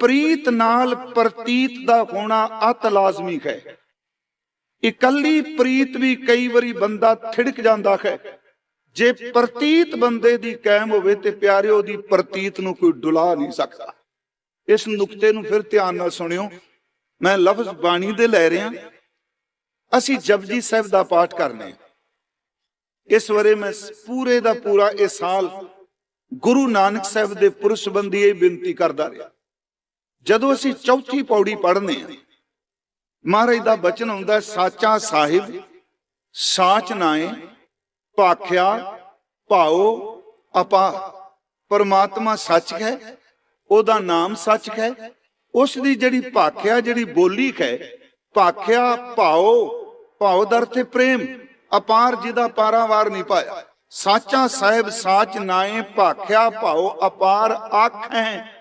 ਪ੍ਰੀਤ ਨਾਲ ਪ੍ਰਤੀਤ ਦਾ ਹੋਣਾ ਅਤ ਲਾਜ਼ਮੀ ਹੈ। ਇਕੱਲੀ ਪ੍ਰੀਤ ਵੀ ਕਈ ਵਾਰੀ ਬੰਦਾ ਥਿੜਕ ਜਾਂਦਾ ਹੈ। ਜੇ ਪ੍ਰਤੀਤ ਬੰਦੇ ਦੀ ਕਾਇਮ ਹੋਵੇ ਤੇ ਪਿਆਰਿਓ ਦੀ ਪ੍ਰਤੀਤ ਨੂੰ ਕੋਈ ਡੁਲਾ ਨਹੀਂ ਸਕਦਾ। ਇਸ ਨੁਕਤੇ ਨੂੰ ਫਿਰ ਧਿਆਨ ਨਾਲ ਸੁਣਿਓ। ਮੈਂ ਲਫ਼ਜ਼ ਬਾਣੀ ਦੇ ਲੈ ਰਿਹਾ। ਅਸੀਂ ਜਪਜੀ ਸਾਹਿਬ ਦਾ ਪਾਠ ਕਰਨੇ ਇਸ ਵਰੇ ਮੈਂ ਪੂਰੇ ਦਾ ਪੂਰਾ ਇਹ ਸਾਲ ਗੁਰੂ ਨਾਨਕ ਸਾਹਿਬ ਦੇ ਪੁਰਸ਼ ਬੰਦੀ ਇਹ ਬੇਨਤੀ ਕਰਦਾ ਰਿਹਾ। ਜਦੋਂ ਅਸੀਂ ਚੌਥੀ ਪੌੜੀ ਪੜ੍ਹਨੇ ਆ ਮਹਾਰਾਜ ਦਾ ਬਚਨ ਹੁੰਦਾ ਸਾਚਾ ਸਾਹਿਬ, ਸਾਚ ਨਾਏ ਭਾਖਿਆ, ਭਾਉ, ਆਪਾ। ਪਰਮਾਤਮਾ ਸੱਚ ਹੈ, ਉਹਦਾ ਨਾਮ ਸੱਚ ਹੈ, ਉਸ ਦੀ ਜਿਹੜੀ ਭਾਖਿਆ, ਜਿਹੜੀ ਬੋਲੀ ਹੈ, ਭਾਖਿਆ, ਭਾਉ ਭਾਉ ਦਰ ਤੇ ਪ੍ਰੇਮ, ਅਪਾਰ ਜਿਹਦਾ ਪਾਰਾਵਾਰ ਨਹੀਂ ਪਾਇਆ। ਸਾਚਾ ਸਾਹਿਬ, ਸਾਚ ਨਾਏ ਭਾਖਿਆ, ਭਾਉ, ਅਪਾਰ ਆਖੈ।